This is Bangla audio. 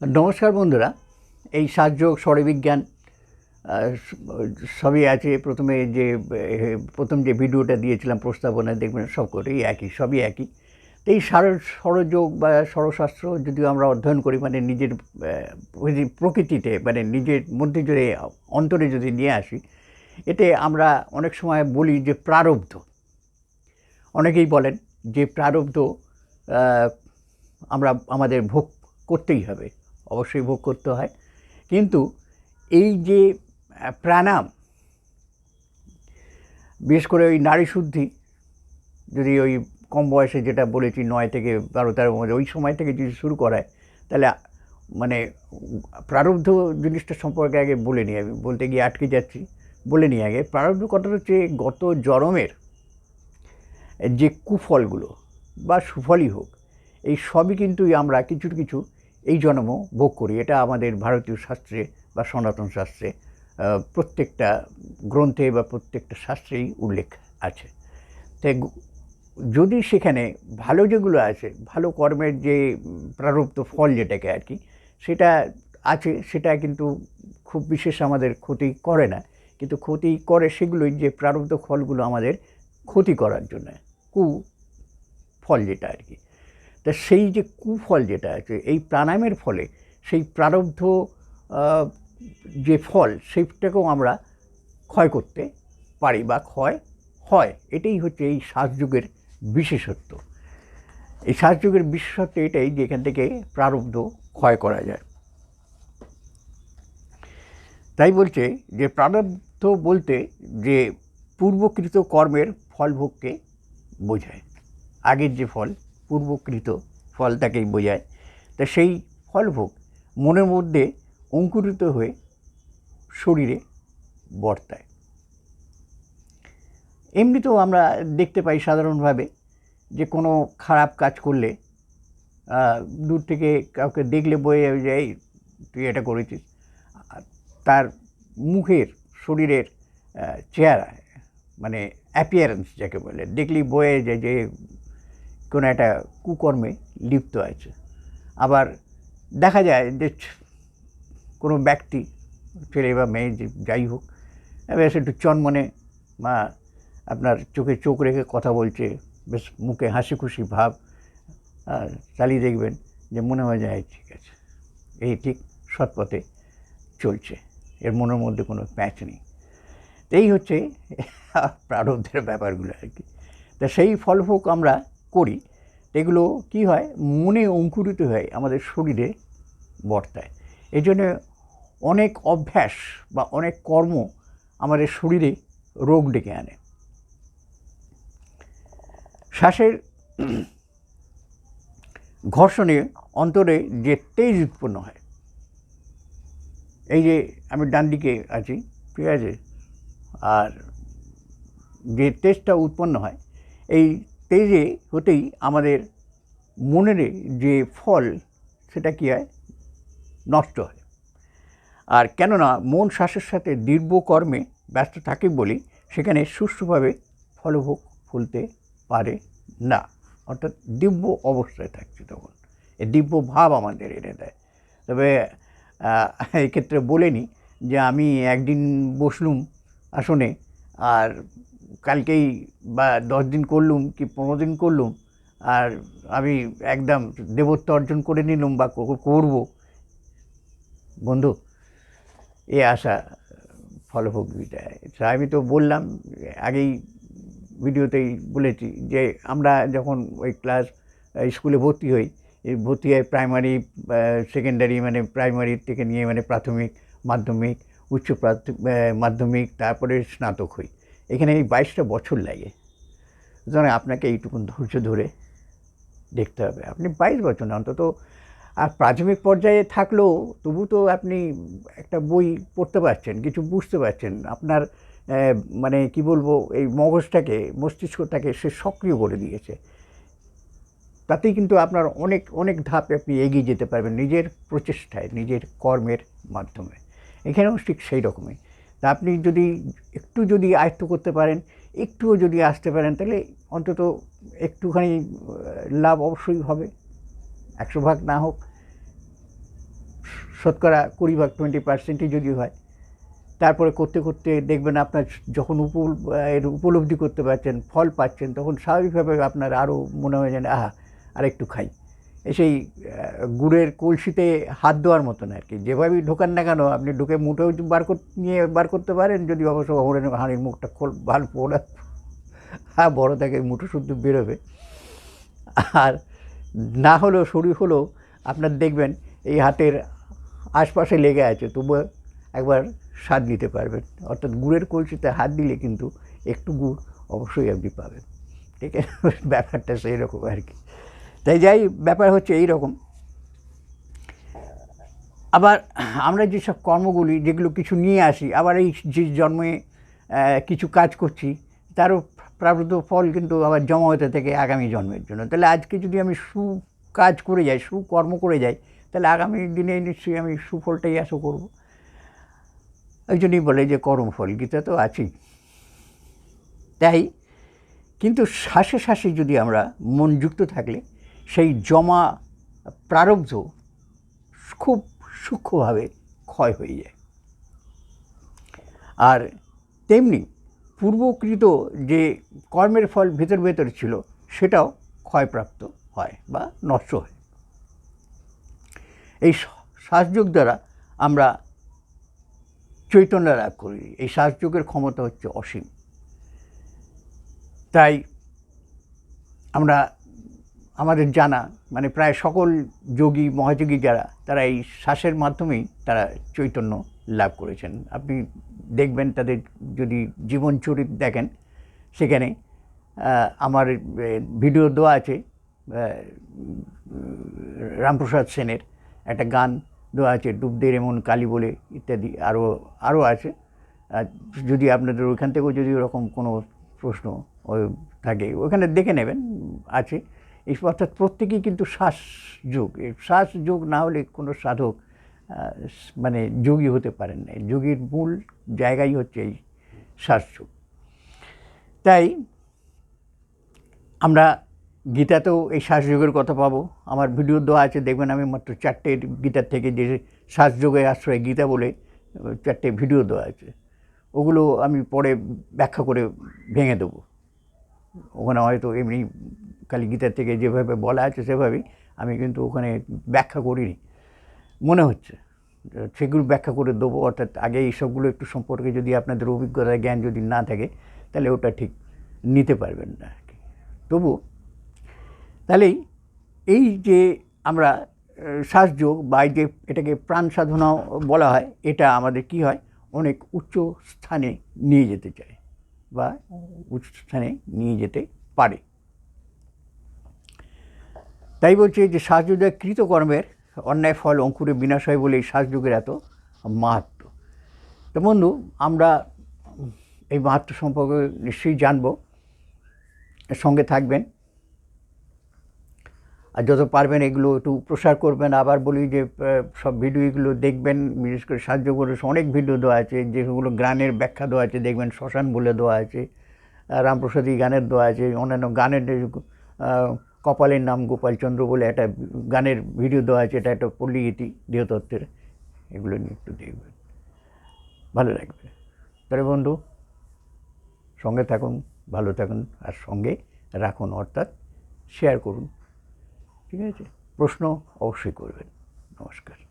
নমস্কার বন্ধুরা, এই সাজযোগ স্বরবিজ্ঞান সবই আছে। প্রথমে যে প্রথম যে ভিডিওটা দিয়েছিলাম প্রস্তাবনায় দেখবেন সব কটাই একই, সবই একই। তো এই সার, স্বরযোগ বা স্বরশাস্ত্র যদিও আমরা অধ্যয়ন করি মানে নিজের প্রকৃতিতে মানে নিজের মধ্যে যদি, অন্তরে যদি নিয়ে আসি, এতে আমরা অনেক সময় বলি যে প্রারব্ধ। অনেকেই বলেন যে প্রারব্ধ আমরা, আমাদের ভোগ করতেই হবে। অবশ্যই ভোগ করতে হয়। কিন্তু এই যে প্রাণায়াম, বিশেষ করে ওই নারী শুদ্ধি, যদি ওই কম বয়সে যেটা বলেছি নয় থেকে বারো, তেরো মধ্যে ওই সময় থেকে যদি শুরু করায়, তাহলে মানে প্রারব্ধ জিনিসটা সম্পর্কে আগে বলে নিই। আমি বলতে গিয়ে আটকে যাচ্ছি, বলে নিই আগে। প্রারব্ধ কথাটা হচ্ছে গত জন্মের যে কুফলগুলো বা সুফলই হোক, এই সবই কিন্তু আমরা কিছু কিছু এই জন্ম ভোগ করি। এটা আমাদের ভারতীয় শাস্ত্রে বা সনাতন শাস্ত্রে প্রত্যেকটা গ্রন্থে বা প্রত্যেকটা শাস্ত্রেই উল্লেখ আছে। তাই যদি সেখানে ভালো যেগুলো আছে, ভালো কর্মের যে প্রারব্ধ ফল যেটাকে আর কি, সেটা আছে, সেটা কিন্তু খুব বিশেষ আমাদের ক্ষতি করে না। কিন্তু ক্ষতি করে সেগুলোই যে প্রারব্ধ ফলগুলো আমাদের ক্ষতি করার জন্য, কু ফল যেটা আর কি। তা সেই যে কুফল যেটা আছে, এই প্রাণায়ামের ফলে সেই প্রারব্ধ যে ফল সেইটাকেও আমরা ক্ষয় করতে পারি বা ক্ষয় হয়। এটাই হচ্ছে এই শ্বাসযুগের বিশেষত্ব। এই শ্বাসযুগের বিশেষত্ব এটাই যে এখান থেকে প্রারব্ধ ক্ষয় করা যায়। তাই বলছে যে প্রারব্ধ বলতে যে পূর্বকৃত কর্মের ফলভোগকে বোঝায়। আগের যে ফল পূর্বকৃত ফল তাকেই বোঝায়। তা সেই ফলভোগ মনের মধ্যে অঙ্কুরিত হয়ে শরীরে বর্তায়। এমনিতেও আমরা দেখতে পাই সাধারণভাবে যে কোনো খারাপ কাজ করলে দূর থেকে কাউকে দেখলে বয়ে যাবে যে, এই, তুই এটা করেছিস। তার মুখের, শরীরের চেহারা মানে অ্যাপিয়ারেন্স যাকে বলে, দেখলেই বয়ে যায় যে কোনো একটা কুকর্মে লিপ্ত আছে। আবার দেখা যায় যে কোনো ব্যক্তি, ছেলে বা মেয়ে যে যাই হোক, বেশ একটু চনমনে মা আপনার চোখে চোখ রেখে কথা বলছে, বেশ মুখে হাসি খুশি ভাব চালিয়ে দেখবেন যে মনে হয় যায় ঠিক আছে। এই ঠিক সৎপথে চলছে। এর মনের মধ্যে কোনো প্যাচ নেই। এই হচ্ছে প্রারব্ধের ব্যাপারগুলো আর কি। তা সেই ফলভোগ আমরা করি, এগুলো কি হয়? মনে অঙ্কুরিত হয় আমাদের শরীরে বর্তায়। এই জন্য অনেক অভ্যাস বা অনেক কর্ম আমাদের শরীরে রোগ ডেকে আনে। শ্বাসের ঘর্ষণে অন্তরে যে তেজ উৎপন্ন হয়, এই যে আমি ডান দিকে আছি, ঠিক আছে? আর যে তেজটা উৎপন্ন হয়, এই তেজে হতেই আমাদের মনের যে ফল, সেটা কী হয়? নষ্ট হয়। আর কেননা মন শ্বাসের সাথে দীর্ঘ কর্মে ব্যস্ত থাকে বলি, সেখানে সুষ্ঠুভাবে ফলভোগ ফুলতে পারে না। অর্থাৎ দিব্য অবস্থায় থাকছে তখন। এ দিব্য ভাব আমাদের এনে দেয়। তবে এক্ষেত্রে বলে নিই যে আমি একদিন বসলুম আসনে আর কালকেই বা দশ দিন করলুম কি পনেরো দিন করলুম, আর আমি একদম দেবত্ব অর্জন করে নিলুম বা কর- করব। বন্ধু, এ আশা ফলভোগ দেয় আমি তো বললাম, আগেই ভিডিওতেই বলেছি যে আমরা যখন ওই ক্লাস স্কুলে ভর্তি হই ভর্তি হয় প্রাইমারি সেকেন্ডারি মানে প্রাইমারি থেকে নিয়ে মানে প্রাথমিক, মাধ্যমিক, উচ্চ প্রাথমিক মাধ্যমিক, তারপরে স্নাতক হই। এখানে এই বাইশটা বছর লাগে। সুতরাং আপনাকে এইটুকুন ধৈর্য ধরে দেখতে হবে। আপনি বাইশ বছর না, অন্তত আর প্রাথমিক পর্যায়ে থাকলেও তবু তো আপনি একটা বই পড়তে পারছেন, কিছু বুঝতে পারছেন। আপনার মানে কি বলব, এই মগজটাকে, মস্তিষ্কটাকে সে সক্রিয় করে দিয়েছে। তাতেই কিন্তু আপনার অনেক অনেক ধাপে আপনি এগিয়ে যেতে পারবেন নিজের প্রচেষ্টায়, নিজের কর্মের মাধ্যমে। এখানেও ঠিক সেই রকমই। তা আপনি যদি একটু যদি আয়ত্ত করতে পারেন, একটুও যদি আসতে পারেন, তাহলে অন্তত একটুখানি লাভ অবশ্যই হবে। একশো ভাগ না হোক, শতকরা কুড়ি ভাগ টোয়েন্টি পার্সেন্টই যদি হয়। তারপরে করতে করতে দেখবেন আপনার যখন উপ এর উপলব্ধি করতে পারছেন, ফল পাচ্ছেন, তখন স্বাভাবিকভাবে আপনার আরও মনে হয় যেন, আহা, আরেকটু খাই। এই সেই গুড়ের কলসিতে হাত দেওয়ার মতন আর কি। যেভাবেই ঢোকান না কেন, আপনি ঢুকে মুঠেও বার নিয়ে বার করতে পারেন, যদি অবশ্য হরেন হাঁড়ির মুখটা খোল, ভালো পোড়া হ্যাঁ বড় থেকে মুঠো শুদ্ধ বেরোবে। আর না হলেও শরীর হলেও আপনার দেখবেন, এই হাতের আশপাশে লেগে আছে তবুও একবার স্বাদ নিতে পারবেন। অর্থাৎ গুড়ের কলসিতে হাত দিলে কিন্তু একটু গুড় অবশ্যই আপনি পাবেন। ঠিক আছে? ব্যাপারটা সেই রকম আর কি। তাই যাই, ব্যাপার হচ্ছে এই রকম আবার আমরা যেসব কর্মগুলি, যেগুলো কিছু নিয়ে আসি, আবার এই যে জন্মে কিছু কাজ করছি, তারও প্রাপ্ত ফল কিন্তু আবার জমা হতে থেকে আগামী জন্মের জন্য। তাহলে আজকে যদি আমি সু কাজ করে যাই, সুকর্ম করে যাই, তাহলে আগামী দিনে নিশ্চয়ই আমি সুফলটাই আশা করব। ওই জন্যই বলে যে কর্মফল, গীতা তো আছেই। তাই কিন্তু শ্বাসে শ্বাসে যদি আমরা মন যুক্ত থাকলে সেই জমা প্রারব্ধ খুব সূক্ষ্মভাবে ক্ষয় হয়ে যায়। আর তেমনি পূর্বকৃত যে কর্মের ফল ভেতর ভেতর ছিল, সেটাও ক্ষয়প্রাপ্ত হয় বা নষ্ট হয়। এই শ্বাসযোগ দ্বারা আমরা চৈতন্য লাভ করি। এই শ্বাসযোগের ক্ষমতা হচ্ছে অসীম। তাই আমরা আমাদের জানা মানে প্রায় সকল যোগী, মহাযোগী যারা, তারা এই শ্বাসের মাধ্যমেই তারা চৈতন্য লাভ করেছেন। আপনি দেখবেন তাদের যদি জীবন চরিত দেখেন, সেখানে আমার ভিডিও দেওয়া আছে রামপ্রসাদ সেনের একটা গান দেওয়া আছে ডুবদের এমন কালী বলে ইত্যাদি আরও আরও আছে। যদি আপনাদের ওইখান থেকেও যদি ওরকম কোনো প্রশ্ন থাকে, ওখানে দেখে নেবেন, আছে। এই অর্থাৎ প্রত্যেকেই কিন্তু শ্বাস শ্বাসযোগ শ্বাসযোগ না হলে কোনো সাধক মানে যোগী হতে পারেন না। যোগীর মূল জায়গাই হচ্ছে এই শ্বাসযোগ তাই আমরা গীতাতেও এই শ্বাসযোগের কথা পাবো। আমার ভিডিও দেওয়া আছে, দেখবেন আমি মাত্র চারটে গীতার থেকে যে শ্বাসযোগের আশ্রয় গীতা বলে চারটে ভিডিও দেওয়া আছে। ওগুলো আমি পরে ব্যাখ্যা করে ভেঙে দেবো। ওখানে হয়তো এমনি খালি গীতার থেকে যেভাবে বলা আছে সেভাবেই আমি কিন্তু ওখানে ব্যাখ্যা করিনি। মনে হচ্ছে, সেগুলো ব্যাখ্যা করে দেবো, অর্থাৎ আগে এই সবগুলো একটু সম্পর্কে যদি আপনাদের অভিজ্ঞতা জ্ঞান যদি না থাকে, তাহলে ওটা ঠিক নিতে পারবেন না আর কি। তবু তাহলেই এই যে আমরা শ্বাসযোগ বা যে এটাকে প্রাণ সাধনাও বলা হয়, এটা আমাদের কি হয়? অনেক উচ্চ স্থানে নিয়ে যেতে চায় বা উচ্চ স্থানে নিয়ে যেতে পারে। তাই বলছে যে শ্বাসযোগের কৃতকর্মের অন্যায় ফল অঙ্কুরে বিনাশ হয় বলে এই শ্বাসযোগের এত মাহাত্ম তো বন্ধু, আমরা এই মাহাত্ম সম্পর্কে নিশ্চয়ই জানব। সঙ্গে থাকবেন। আর যত পারবেন এগুলো একটু প্রসার করবেন। আবার বলি যে সব ভিডিওগুলো দেখবেন, বিশেষ করে সাহায্য করে অনেক ভিডিও দেওয়া আছে, যেগুলো গানের ব্যাখ্যা দেওয়া আছে, দেখবেন শ্মশান বলে দেওয়া আছে, রামপ্রসাদী গানের দেওয়া আছে, অন্যান্য গানের কপালের নাম গোপালচন্দ্র বলে একটা গানের ভিডিও দেওয়া আছে, এটা একটা পল্লীগীতি, দেহতত্ত্বের। এগুলো নিয়ে একটু দেখবেন। ভালো লাগবে। তাহলে বন্ধু, সঙ্গে থাকুন, ভালো থাকুন, আর সঙ্গে রাখুন, অর্থাৎ শেয়ার করুন। ঠিক আছে? প্রশ্ন অবশ্যই করবেন। নমস্কার।